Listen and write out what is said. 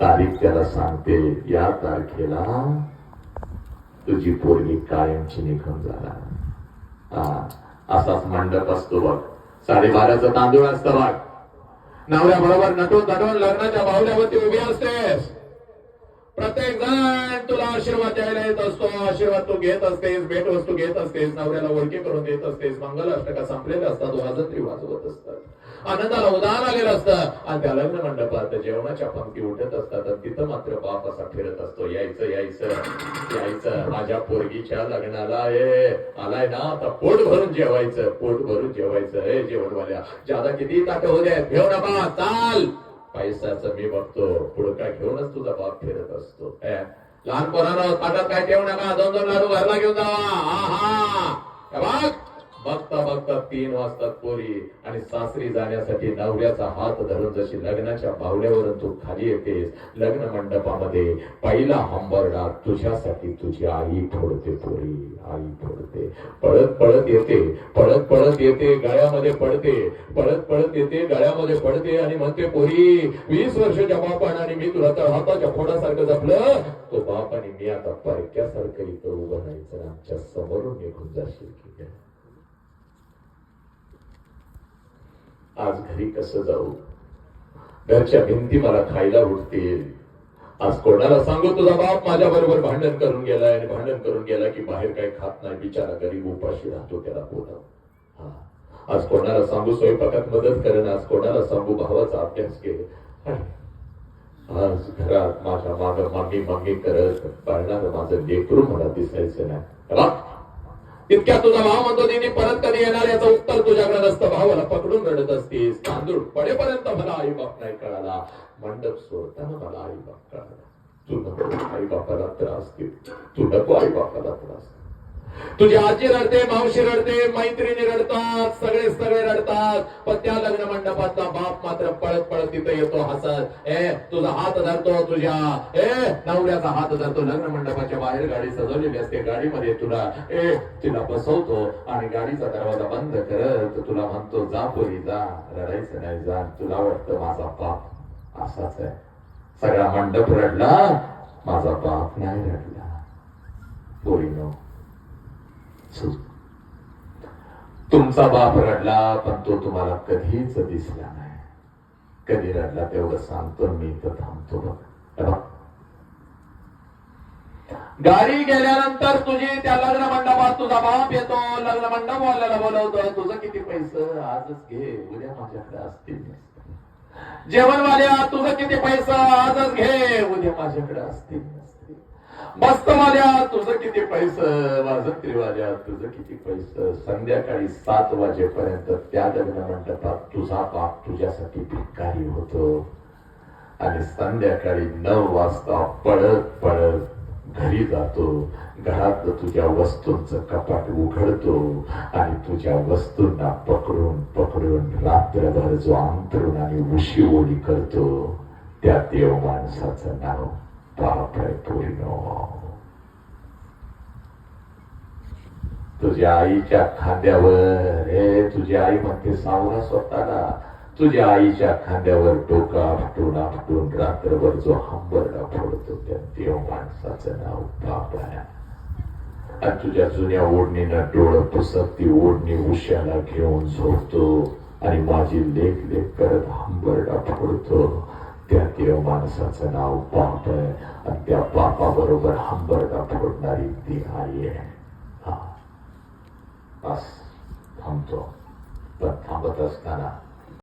तारीख त्याला सांगते या तारखेला तुझी पोरगी कायमची निघून जाणार. हा असाच मंडप असतो बघ. साडेबाराचा तांदूळ असतं बघ. नवऱ्या बरोबर नटून नटून लग्नाच्या बाहुल्यावरती उभी असतेस. प्रत्येक जण तुला आशीर्वाद द्यायला येत असतो. आशीर्वाद तू घेत असतेस भेट वस्तू घेत असतेस नवऱ्याला ओळखी करून देत असतेस. मंगल अष्टका संपलेले असतात वाजंत्री वाजवत असतात. आनंदाला उदाहरण आलेलं असतं. आणि त्या लग्न मंडपात जेवणाच्या पंक्ती उठत असतात आणि तिथं मात्र बाप असा फिरत असतो. यायचं यायचं यायचं. माझ्या पोरगीच्या लग्नाला ये आलाय ना आता पोट भरून जेवायचं. पोट भरून जेवायचं. हे जेवणवाल्या ज्यादा किती ताट होऊ द्या घेऊ नका. चाल. पैशाचं मी बघतो. पुढका काय घेऊनच तुझा बाप फिरत असतो. लहान पोरांना ताटात काय ठेवू नका? दोन दोन लाडू घरला घेऊन जावा हा. हा बघ. बघता बघता तीन वाजतात पोरी आणि सासरी जाण्यासाठी नवऱ्याचा हात धरून जशी लग्नाच्या बावल्यावरून तू खाली येतेस लग्न मंडपामध्ये पहिला हंबरडा तुझ्यासाठी तुझी आई फोडते पोरी आई फोडते. पळत पळत येते पळत पळत येते गळ्यामध्ये पडते पळत पळत येते गळ्यामध्ये पडते आणि म्हणते पोरी वीस वर्षाच्या बापाने मी तुला तर हाताच्या फोडासारखं जपलं. तो बाप आणि मी आता परक्यासारखं इथं उभं राहायचं आमच्या समोरून निघून जाशील की काय? आज घरी कसं जाऊ? घरच्या भिंती मला खायला उठतील आज कोणाला सांगू तुझा बाप माझ्या बरोबर भांडण करून गेलाय आणि भांडण करून गेला की बाहेर काही खात नाही. बिचारा गरीब उपाशी राहतो त्याला बोलाव. हा. आज कोणाला सांगू स्वयंपाकात मदत करेन आज कोणाला सांगू भावाचा अभ्यास केला. आज घरात माझ्या माग मागे मागे करत पाळणार माझं लेकरू मला दिसायचं नाही. हे इतक्या तुझा भाव म्हणतो तिने परत कधी येणार? याचं उत्तर तुझ्याकडे नसतं. भावाला पकडून रडत असतीस. तांदूळ पडेपर्यंत मला आई बाप नाही कळाला. मंडप सोडताना मला आई बाप कळाला. तू नको आई बापाला त्रास देऊ. तू नको आई बापाला त्रास तुझी आजी रडते मावशी रडते मैत्रिणी रडतात सगळे सगळे रडतात. पण त्या लग्न मंडपातला बाप मात्र पळत पळत तिथे येतो हसत. ए तुझा हात धरतो तुझ्या. ए नवऱ्याचा हात धरतो. लग्न मंडपाच्या बाहेर गाडी सजवलेली असते गाडीमध्ये तुला ए तिला बसवतो आणि गाडीचा दरवाजा बंद करत तुला म्हणतो जा पोरी जा. रडायचं नाही जा. तुला वाटतं माझा बाप असाच आहे. सगळा मंडप रडला. माझा बाप नाही रडला. पोरीनो चूक. तुमचा बाप रडला पण तो तुम्हाला कधीच दिसला नाही. कधी रडला तेवढं सांगतो मी तर थांबतो बघ. गाडी गेल्यानंतर तुझी त्या लग्न मंडपात तुझा बाप येतो. लग्न मंडप वाल्याला बोलवतो तुझं किती पैसे? आजच घे. उद्या माझ्याकडे असतील. जेवणवाल्या तुझं किती पैसा? आजच घे. उद्या माझ्याकडे असतील. नसतील तुझं किती पैसे वाजंत्रीवाल्या तुझं किती पैसं? संध्याकाळी सात वाजेपर्यंत त्या लग्न मंडपात तुझा बाप तुझ्यासाठी भिकारी होतो. आणि संध्याकाळी नऊ वाजता पळत पळत घरी जातो. घरात तुझ्या वस्तूंचं कपाट उघडतो आणि तुझ्या वस्तूंना पकडून पकडून रात्रभर जो अंतरून आणि उशी ओढी करतो त्या देव माणसाचं नाव तुझ्या आईच्या खांद्यावर हे तुझी आई म्हणते सावरा स्वतःला तुझ्या आईच्या खांद्यावर डोका आपटून आपटून रात्रभर जो हंबरडा फोडतो त्या देव माणसाचं नाव बाप आहे आणि तुझ्या जुन्या ओढणीनं डोळं पुसत ती ओढणी उश्याला घेऊन झोपतो आणि माझी लेख लेख करत हंबरडा फोडतो त्या देव माणसाचं नाव बाप आहे आणि त्या बापाबरोबर हंबरडा फोडणारी ती आई आहे हा बस थांबतो पण थांबत असताना